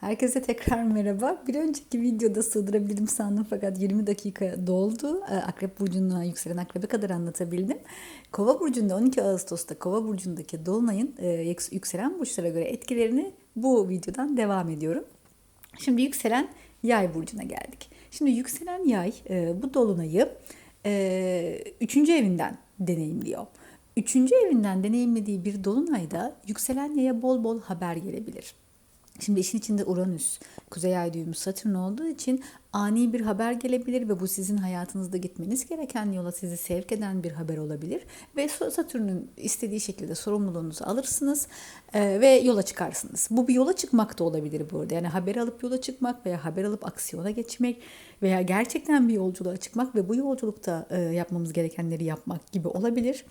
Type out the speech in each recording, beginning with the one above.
Herkese tekrar merhaba. Bir önceki videoda sığdırabilirim sandım fakat 20 dakika doldu. Ee, Akrep Burcu'na yükselen akrebe kadar anlatabildim. Kova Burcu'nda 12 Ağustos'ta Kova Burcu'ndaki Dolunay'ın e, yükselen burçlara göre etkilerini bu videodan devam ediyorum. Şimdi yükselen Yay Burcu'na geldik. Şimdi yükselen Yay e, bu Dolunay'ı 3. evinden deneyimliyor. Üçüncü evinden deneyimlediği bir dolunayda yükselen yaya bol bol haber gelebilir. Şimdi işin içinde Uranüs, Kuzey Ay düğümü Satürn olduğu için ani bir haber gelebilir ve bu sizin hayatınızda gitmeniz gereken yola sizi sevk eden bir haber olabilir. Ve Satürn'ün istediği şekilde sorumluluğunuzu alırsınız e, ve yola çıkarsınız. Bu bir yola çıkmak da olabilir burada. Yani haber alıp yola çıkmak veya haber alıp aksiyona geçmek veya gerçekten bir yolculuğa çıkmak ve bu yolculukta e, yapmamız gerekenleri yapmak gibi olabilir.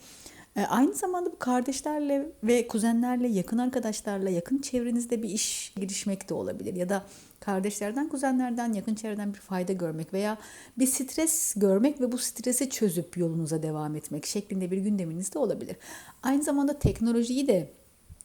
E, aynı zamanda bu kardeşlerle ve kuzenlerle, yakın arkadaşlarla, yakın çevrenizde bir iş girişmek de olabilir. Ya da kardeşlerden, kuzenlerden, yakın çevreden bir fayda görmek veya bir stres görmek ve bu stresi çözüp yolunuza devam etmek şeklinde bir gündeminiz de olabilir. Aynı zamanda teknolojiyi de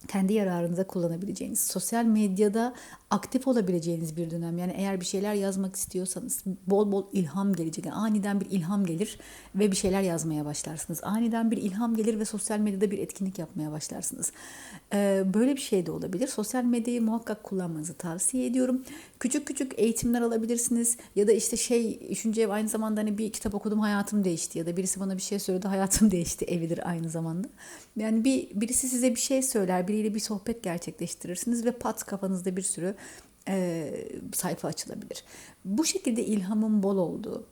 kendi yararınıza kullanabileceğiniz, sosyal medyada aktif olabileceğiniz bir dönem. Yani eğer bir şeyler yazmak istiyorsanız bol bol ilham gelecek. Yani aniden bir ilham gelir ve bir şeyler yazmaya başlarsınız. Aniden bir ilham gelir ve sosyal medyada bir etkinlik yapmaya başlarsınız. Ee, böyle bir şey de olabilir. Sosyal medyayı muhakkak kullanmanızı tavsiye ediyorum. Küçük küçük eğitimler alabilirsiniz. Ya da işte şey, üçüncü ev aynı zamanda hani bir kitap okudum hayatım değişti. Ya da birisi bana bir şey söyledi hayatım değişti evidir aynı zamanda. Yani bir birisi size bir şey söyler, biriyle bir sohbet gerçekleştirirsiniz ve pat kafanızda bir sürü e, sayfa açılabilir. Bu şekilde ilhamın bol olduğu,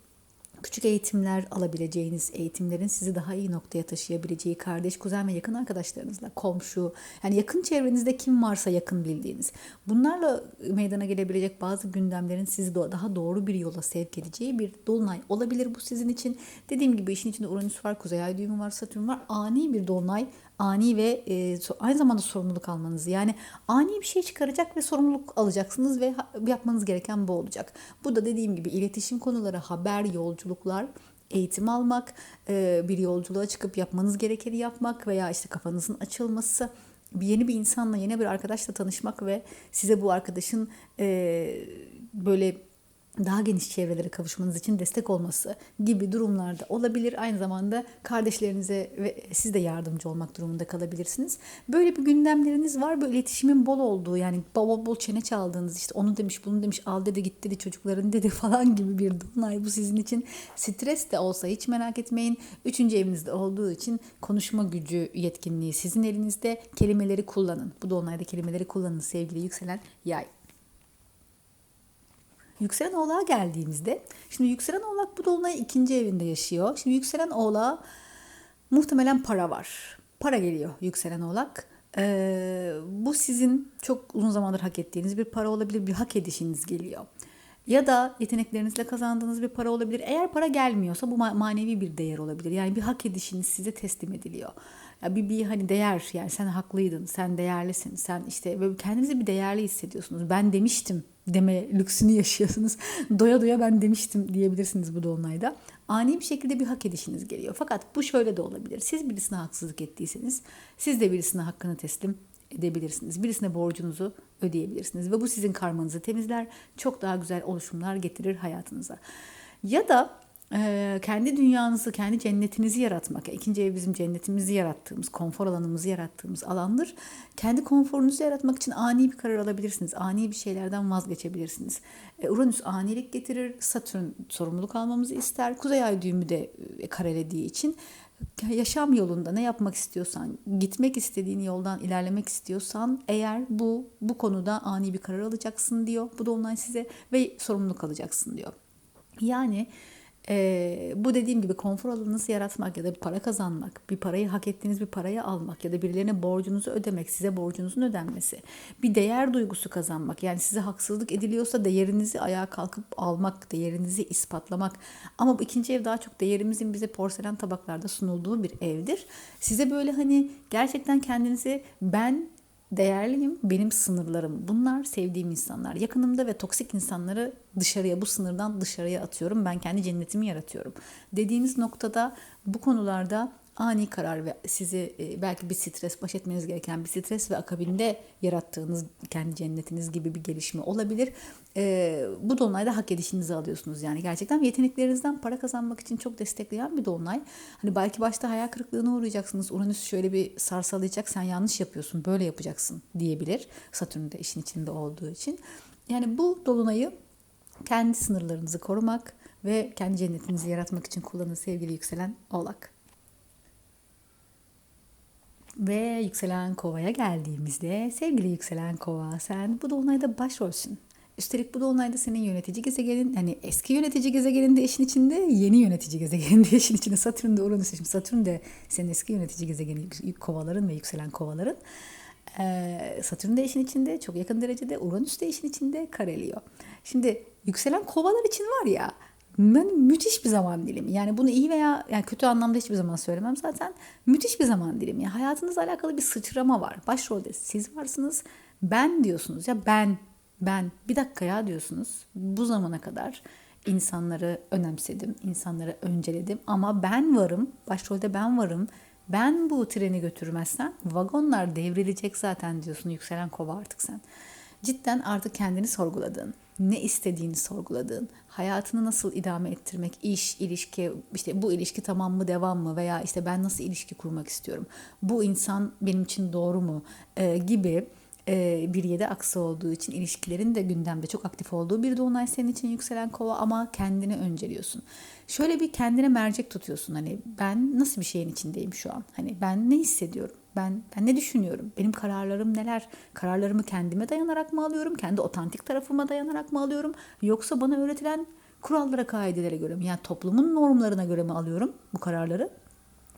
küçük eğitimler alabileceğiniz, eğitimlerin sizi daha iyi noktaya taşıyabileceği kardeş, kuzen ve yakın arkadaşlarınızla, komşu, yani yakın çevrenizde kim varsa yakın bildiğiniz. Bunlarla meydana gelebilecek bazı gündemlerin sizi daha doğru bir yola sevk edeceği bir dolunay olabilir bu sizin için. Dediğim gibi işin içinde Uranüs var, Kuzey Ay düğümü var, Satürn var. Ani bir dolunay ani ve e, aynı zamanda sorumluluk almanızı yani ani bir şey çıkaracak ve sorumluluk alacaksınız ve yapmanız gereken bu olacak. Bu da dediğim gibi iletişim konuları, haber, yolculuklar, eğitim almak, e, bir yolculuğa çıkıp yapmanız gerekeni yapmak veya işte kafanızın açılması bir yeni bir insanla, yeni bir arkadaşla tanışmak ve size bu arkadaşın e, böyle daha geniş çevrelere kavuşmanız için destek olması gibi durumlarda olabilir. Aynı zamanda kardeşlerinize ve siz de yardımcı olmak durumunda kalabilirsiniz. Böyle bir gündemleriniz var. Böyle iletişimin bol olduğu yani bol bol çene çaldığınız işte onu demiş bunu demiş al dedi git dedi çocukların dedi falan gibi bir dolunay bu sizin için. Stres de olsa hiç merak etmeyin. Üçüncü evinizde olduğu için konuşma gücü yetkinliği sizin elinizde. Kelimeleri kullanın. Bu dolunayda kelimeleri kullanın sevgili yükselen yay. Yükselen oğlağa geldiğimizde, şimdi yükselen oğlak bu dolunay ikinci evinde yaşıyor. Şimdi yükselen oğlağa muhtemelen para var. Para geliyor yükselen oğlak. Ee, bu sizin çok uzun zamandır hak ettiğiniz bir para olabilir, bir hak edişiniz geliyor. Ya da yeteneklerinizle kazandığınız bir para olabilir. Eğer para gelmiyorsa bu manevi bir değer olabilir. Yani bir hak edişiniz size teslim ediliyor. Bir, bir hani değer yani sen haklıydın, sen değerlisin, sen işte böyle kendinizi bir değerli hissediyorsunuz. Ben demiştim deme lüksünü yaşıyorsunuz. Doya doya ben demiştim diyebilirsiniz bu dolunayda. Ani bir şekilde bir hak edişiniz geliyor. Fakat bu şöyle de olabilir. Siz birisine haksızlık ettiyseniz siz de birisine hakkını teslim edebilirsiniz. Birisine borcunuzu ödeyebilirsiniz ve bu sizin karmanızı temizler. Çok daha güzel oluşumlar getirir hayatınıza. Ya da kendi dünyanızı, kendi cennetinizi yaratmak. İkinci ev bizim cennetimizi yarattığımız, konfor alanımızı yarattığımız alandır. Kendi konforunuzu yaratmak için ani bir karar alabilirsiniz. Ani bir şeylerden vazgeçebilirsiniz. Uranüs anilik getirir. Satürn sorumluluk almamızı ister. Kuzey ay düğümü de karelediği için yaşam yolunda ne yapmak istiyorsan, gitmek istediğin yoldan ilerlemek istiyorsan eğer bu bu konuda ani bir karar alacaksın diyor. Bu da online size ve sorumluluk alacaksın diyor. Yani ee, bu dediğim gibi konfor alanınızı yaratmak ya da para kazanmak, bir parayı hak ettiğiniz bir parayı almak ya da birilerine borcunuzu ödemek, size borcunuzun ödenmesi, bir değer duygusu kazanmak. Yani size haksızlık ediliyorsa değerinizi ayağa kalkıp almak, değerinizi ispatlamak. Ama bu ikinci ev daha çok değerimizin bize porselen tabaklarda sunulduğu bir evdir. Size böyle hani gerçekten kendinizi ben Değerliyim, benim sınırlarım. Bunlar sevdiğim insanlar. Yakınımda ve toksik insanları dışarıya, bu sınırdan dışarıya atıyorum. Ben kendi cennetimi yaratıyorum. Dediğiniz noktada bu konularda ani karar ve sizi e, belki bir stres, baş etmeniz gereken bir stres ve akabinde yarattığınız kendi cennetiniz gibi bir gelişme olabilir. E, bu dolunayda hak edişinizi alıyorsunuz. Yani gerçekten yeteneklerinizden para kazanmak için çok destekleyen bir dolunay. Hani belki başta hayal kırıklığına uğrayacaksınız. Uranüs şöyle bir sarsalayacak, sen yanlış yapıyorsun, böyle yapacaksın diyebilir. Satürn de işin içinde olduğu için. Yani bu dolunayı kendi sınırlarınızı korumak ve kendi cennetinizi yaratmak için kullanın sevgili yükselen oğlak. Ve yükselen kovaya geldiğimizde sevgili yükselen kova sen bu dolunayda başrolsün. Üstelik bu dolunayda senin yönetici gezegenin hani eski yönetici gezegenin de işin içinde yeni yönetici gezegenin de işin içinde Satürn de Uranüs şimdi Satürn de senin eski yönetici gezegeni kovaların ve yükselen kovaların. Ee, Satürn de işin içinde çok yakın derecede Uranüs de işin içinde kareliyor. Şimdi yükselen kovalar için var ya müthiş bir zaman dilimi. Yani bunu iyi veya yani kötü anlamda hiçbir zaman söylemem zaten. Müthiş bir zaman dilimi. Hayatınızla alakalı bir sıçrama var. Başrolde siz varsınız. Ben diyorsunuz ya ben ben bir dakika ya diyorsunuz. Bu zamana kadar insanları önemsedim, insanları önceledim ama ben varım, başrolde ben varım. Ben bu treni götürmezsem vagonlar devrilecek zaten diyorsun yükselen kova artık sen. Cidden artık kendini sorguladın. Ne istediğini sorguladın. Hayatını nasıl idame ettirmek, iş, ilişki, işte bu ilişki tamam mı, devam mı veya işte ben nasıl ilişki kurmak istiyorum. Bu insan benim için doğru mu ee, gibi e, bir yedi aksı olduğu için ilişkilerin de gündemde çok aktif olduğu bir dolunay senin için yükselen kova ama kendini önceliyorsun. Şöyle bir kendine mercek tutuyorsun hani ben nasıl bir şeyin içindeyim şu an? Hani ben ne hissediyorum? Ben ben ne düşünüyorum? Benim kararlarım neler? Kararlarımı kendime dayanarak mı alıyorum? Kendi otantik tarafıma dayanarak mı alıyorum? Yoksa bana öğretilen kurallara, kaidelere göre mi? Yani toplumun normlarına göre mi alıyorum bu kararları?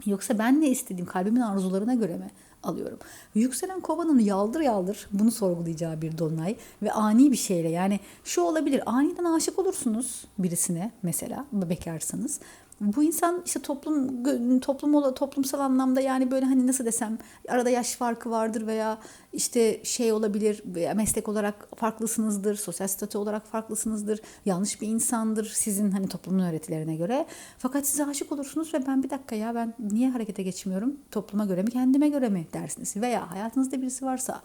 Yoksa ben ne istediğim kalbimin arzularına göre mi alıyorum? Yükselen kovanın yaldır yaldır bunu sorgulayacağı bir dolunay ve ani bir şeyle yani şu olabilir aniden aşık olursunuz birisine mesela bekarsanız bu insan işte toplum toplum toplumsal anlamda yani böyle hani nasıl desem arada yaş farkı vardır veya işte şey olabilir veya meslek olarak farklısınızdır, sosyal statü olarak farklısınızdır, yanlış bir insandır sizin hani toplumun öğretilerine göre. Fakat size aşık olursunuz ve ben bir dakika ya ben niye harekete geçmiyorum? Topluma göre mi, kendime göre mi dersiniz? Veya hayatınızda birisi varsa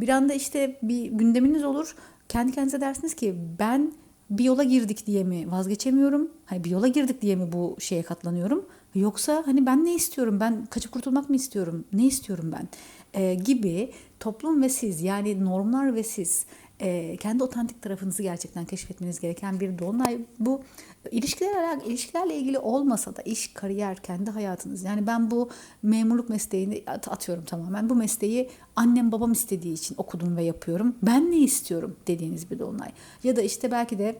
bir anda işte bir gündeminiz olur. Kendi kendinize dersiniz ki ben bir yola girdik diye mi vazgeçemiyorum? Hani bir yola girdik diye mi bu şeye katlanıyorum? Yoksa hani ben ne istiyorum? Ben kaçıp kurtulmak mı istiyorum? Ne istiyorum ben? Ee, gibi toplum ve siz yani normlar ve siz e, kendi otantik tarafınızı gerçekten keşfetmeniz gereken bir dolunay. Bu ilişkiler ilişkilerle ilgili olmasa da iş, kariyer, kendi hayatınız. Yani ben bu memurluk mesleğini atıyorum tamamen. Bu mesleği annem babam istediği için okudum ve yapıyorum. Ben ne istiyorum dediğiniz bir dolunay. Ya da işte belki de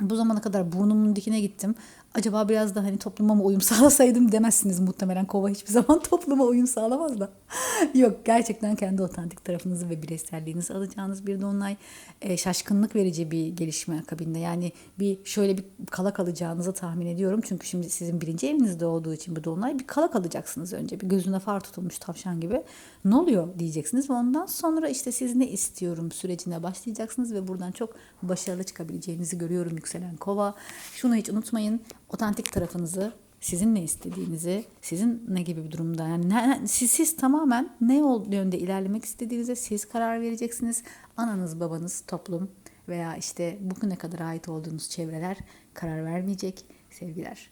bu zamana kadar burnumun dikine gittim acaba biraz da hani topluma mı uyum sağlasaydım demezsiniz muhtemelen. Kova hiçbir zaman topluma uyum sağlamaz da. Yok gerçekten kendi otantik tarafınızı ve bireyselliğinizi alacağınız bir dolunay. E, şaşkınlık verici bir gelişme akabinde. Yani bir şöyle bir kala kalacağınızı tahmin ediyorum. Çünkü şimdi sizin birinci evinizde olduğu için bu dolunay bir kala kalacaksınız önce. Bir gözüne far tutulmuş tavşan gibi. Ne oluyor diyeceksiniz ve ondan sonra işte siz ne istiyorum sürecine başlayacaksınız ve buradan çok başarılı çıkabileceğinizi görüyorum yükselen kova. Şunu hiç unutmayın otantik tarafınızı, sizin ne istediğinizi, sizin ne gibi bir durumda yani ne, siz, siz tamamen ne yönde ilerlemek istediğinize siz karar vereceksiniz. Ananız, babanız, toplum veya işte bugüne kadar ait olduğunuz çevreler karar vermeyecek sevgiler.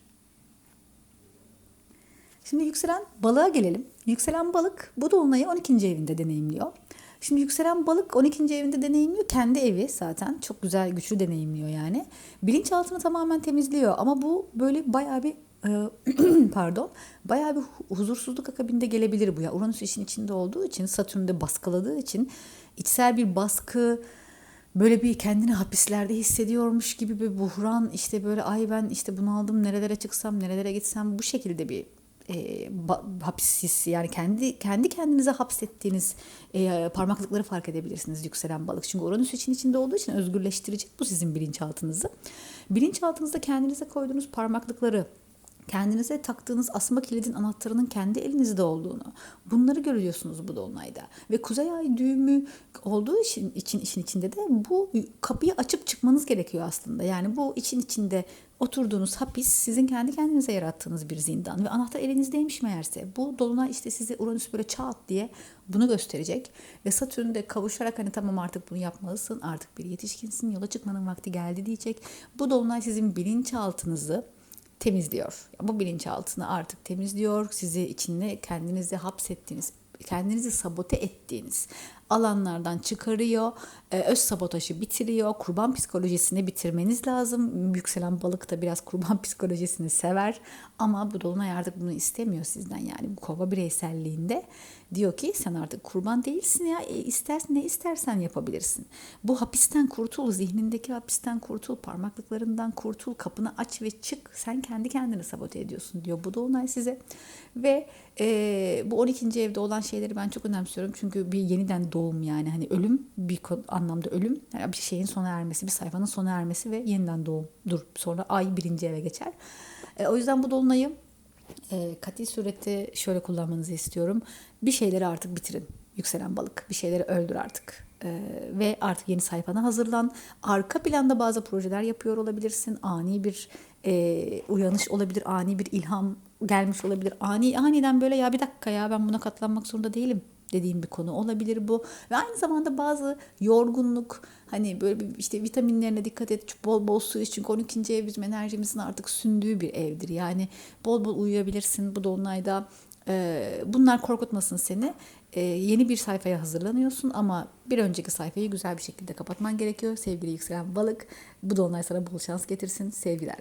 Şimdi yükselen balığa gelelim. Yükselen balık bu dolunayı 12. evinde deneyimliyor. Şimdi yükselen balık 12. evinde deneyimliyor. Kendi evi zaten çok güzel güçlü deneyimliyor yani. Bilinçaltını tamamen temizliyor ama bu böyle bayağı bir e, pardon bayağı bir huzursuzluk akabinde gelebilir bu ya. Uranüs işin içinde olduğu için Satürn'de baskıladığı için içsel bir baskı böyle bir kendini hapislerde hissediyormuş gibi bir buhran işte böyle ay ben işte bunu aldım nerelere çıksam nerelere gitsem bu şekilde bir e, hapis hissi yani kendi kendi kendinize hapsettiğiniz e, parmaklıkları fark edebilirsiniz yükselen balık. Çünkü Uranüs için içinde olduğu için özgürleştirecek bu sizin bilinçaltınızı. Bilinçaltınızda kendinize koyduğunuz parmaklıkları kendinize taktığınız asma kilidin anahtarının kendi elinizde olduğunu bunları görüyorsunuz bu dolunayda. Ve kuzey ay düğümü olduğu için, için işin içinde de bu kapıyı açıp çıkmanız gerekiyor aslında. Yani bu için içinde oturduğunuz hapis sizin kendi kendinize yarattığınız bir zindan. Ve anahtar elinizdeymiş meğerse. Bu dolunay işte size Uranüs böyle çat diye bunu gösterecek. Ve Satürn de kavuşarak hani tamam artık bunu yapmalısın artık bir yetişkinsin yola çıkmanın vakti geldi diyecek. Bu dolunay sizin bilinçaltınızı temizliyor. Bu bilinçaltını artık temizliyor. Sizi içinde kendinizi hapsettiğiniz, kendinizi sabote ettiğiniz alanlardan çıkarıyor. Ee, öz sabotajı bitiriyor. Kurban psikolojisini bitirmeniz lazım. Yükselen balık da biraz kurban psikolojisini sever. Ama bu dolunay artık bunu istemiyor sizden. Yani bu kova bireyselliğinde diyor ki sen artık kurban değilsin ya. E, istersen ne istersen yapabilirsin. Bu hapisten kurtul. Zihnindeki hapisten kurtul. Parmaklıklarından kurtul. Kapını aç ve çık. Sen kendi kendini sabote ediyorsun diyor bu dolunay size. Ve e, bu 12. evde olan şeyleri ben çok önemsiyorum. Çünkü bir yeniden doğum yani. Hani ölüm bir anlamda ölüm yani bir şeyin sona ermesi bir sayfanın sona ermesi ve yeniden doğumdur. Sonra ay birinci eve geçer. E, o yüzden bu dolunayı e, kat'i surette şöyle kullanmanızı istiyorum. Bir şeyleri artık bitirin. Yükselen balık. Bir şeyleri öldür artık. E, ve artık yeni sayfana hazırlan. Arka planda bazı projeler yapıyor olabilirsin. Ani bir e, uyanış olabilir ani bir ilham gelmiş olabilir. Ani aniden böyle ya bir dakika ya ben buna katlanmak zorunda değilim dediğim bir konu olabilir bu. Ve aynı zamanda bazı yorgunluk hani böyle bir işte vitaminlerine dikkat et bol bol su iç çünkü 12. ev bizim enerjimizin artık sündüğü bir evdir. Yani bol bol uyuyabilirsin bu dolunayda. Ee, bunlar korkutmasın seni. Ee, yeni bir sayfaya hazırlanıyorsun ama bir önceki sayfayı güzel bir şekilde kapatman gerekiyor. Sevgili yükselen balık bu dolunay sana bol şans getirsin. Sevgiler.